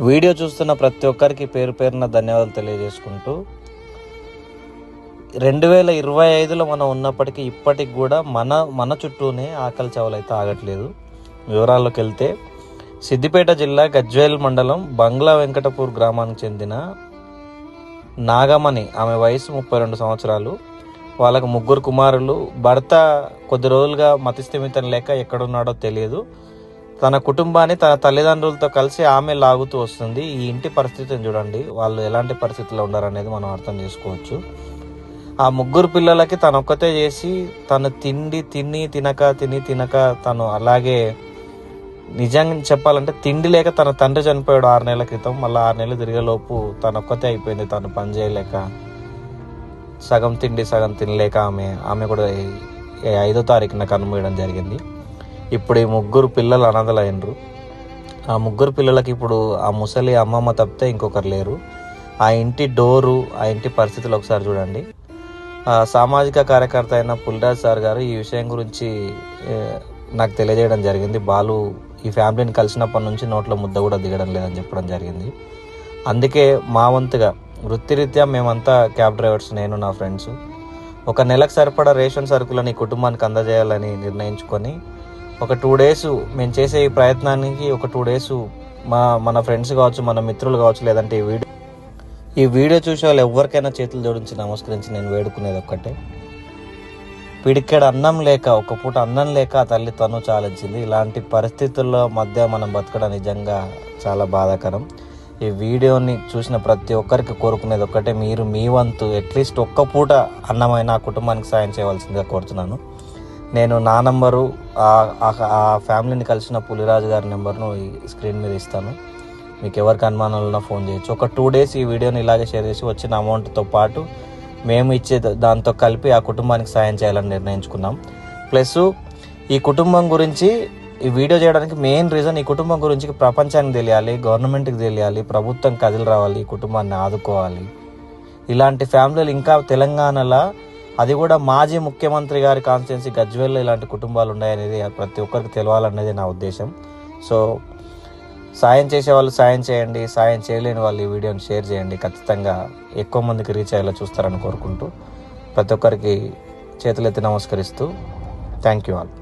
Video చూస్తున్న ప్రతి ఒక్కరికి పేరు పేరున ధన్యవాదాలు తెలియజేసుకుంటూ రెండు వేల ఇరవై ఐదులో మనం ఉన్నప్పటికీ ఇప్పటికి కూడా మన మన చుట్టూనే ఆకలి చావులు అయితే ఆగట్లేదు. వివరాల్లోకి వెళ్తే సిద్దిపేట జిల్లా గజ్వేల్ మండలం బంగ్లా వెంకటపూర్ గ్రామానికి చెందిన నాగమణి. ఆమె వయసు ముప్పై రెండు సంవత్సరాలు. వాళ్ళకు ముగ్గురు కుమారులు. భర్త కొద్ది రోజులుగా మతిస్థిమితం లేక ఎక్కడున్నాడో తెలియదు. తన కుటుంబాన్ని తన తల్లిదండ్రులతో కలిసి ఆమె లాగుతూ వస్తుంది. ఈ ఇంటి పరిస్థితిని చూడండి. వాళ్ళు ఎలాంటి పరిస్థితుల్లో ఉన్నారనేది మనం అర్థం చేసుకోవచ్చు. ఆ ముగ్గురు పిల్లలకి తను ఒక్కతే చేసి తను తిండి తిని తినక తిని తినక తను అలాగే నిజంగా చెప్పాలంటే తిండి లేక తన తండ్రి చనిపోయాడు ఆరు నెలల క్రితం. మళ్ళీ ఆరు నెలలు తిరిగేలోపు తను ఒక్కతే అయిపోయింది. తను పని చేయలేక సగం తిండి సగం తినలేక ఆమె ఆమె కూడా ఐదో తారీఖున కనుమూయడం జరిగింది. ఇప్పుడు ఈ ముగ్గురు పిల్లలు అనాథలైనరు. ఆ ముగ్గురు పిల్లలకి ఇప్పుడు ఆ ముసలి అమ్మమ్మ తప్పితే ఇంకొకరు లేరు. ఆ ఇంటి డోరు ఆ ఇంటి పరిస్థితులు ఒకసారి చూడండి. సామాజిక కార్యకర్త అయిన పుల్రాజ్ సార్ గారు ఈ విషయం గురించి నాకు తెలియజేయడం జరిగింది. బాలు ఈ ఫ్యామిలీని కలిసినప్పటి నుంచి నోట్లో ముద్ద కూడా దిగడం లేదని చెప్పడం జరిగింది. అందుకే మా వంతుగా వృత్తిరీత్యా మేమంతా క్యాబ్ డ్రైవర్స్ నేను నా ఫ్రెండ్స్ ఒక నెలకు సరిపడా రేషన్ సరుకులని ఈ కుటుంబానికి అందజేయాలని నిర్ణయించుకొని ఒక టూ డేస్ మేము చేసే ఈ ప్రయత్నానికి ఒక టూ డేస్ మా మన ఫ్రెండ్స్ కావచ్చు మన మిత్రులు కావచ్చు లేదంటే ఈ వీడియో ఈ వీడియో చూసే వాళ్ళు ఎవరికైనా చేతులు జోడించి నమస్కరించి నేను వేడుకునేది ఒక్కటే. పిడికెడ అన్నం లేక ఒక పూట అన్నం లేక తల్లి తను చాలించింది. ఇలాంటి పరిస్థితుల్లో మధ్య మనం బతకడం నిజంగా చాలా బాధాకరం. ఈ వీడియోని చూసిన ప్రతి ఒక్కరికి కోరుకునేది ఒక్కటే. మీరు మీ వంతు అట్లీస్ట్ ఒక్క పూట అన్నమైన ఆ కుటుంబానికి సాయం చేయవలసిందిగా కోరుతున్నాను. నేను నా నంబరు ఆ- ఆ- ఫ్యామిలీని కలిసిన పులిరాజు గారి నెంబర్ను ఈ స్క్రీన్ మీద ఇస్తాను. మీకు ఎవరికి అనుమానాలు ఉన్నా ఫోన్ చేయొచ్చు. ఒక టూ డేస్ ఈ వీడియోని ఇలాగే షేర్ చేసి వచ్చిన అమౌంట్తో పాటు మేము ఇచ్చే దాంతో కలిపి ఆ కుటుంబానికి సాయం చేయాలని నిర్ణయించుకున్నాం. ప్లస్ ఈ కుటుంబం గురించి ఈ వీడియో చేయడానికి మెయిన్ రీజన్ ఈ కుటుంబం గురించి ప్రపంచానికి తెలియాలి గవర్నమెంట్కి తెలియాలి ప్రభుత్వం కదిలి రావాలి ఈ కుటుంబాన్ని ఆదుకోవాలి. ఇలాంటి ఫ్యామిలీలు ఇంకా తెలంగాణలో అది కూడా మాజీ ముఖ్యమంత్రి గారి కాన్స్టిట్యున్సీ గజ్వేల్లో ఇలాంటి కుటుంబాలు ఉన్నాయనేది ప్రతి ఒక్కరికి తెలవాలనేది నా ఉద్దేశం. సో సాయం చేసే వాళ్ళు సాయం చేయండి సాయం చేయలేని వాళ్ళు ఈ వీడియోని షేర్ చేయండి. ఖచ్చితంగా ఎక్కువ మందికి రీచ్ అయ్యేలా చూస్తారని కోరుకుంటూ ప్రతి ఒక్కరికి చేతులెత్తి నమస్కరిస్తూ థ్యాంక్ యూ ఆల్.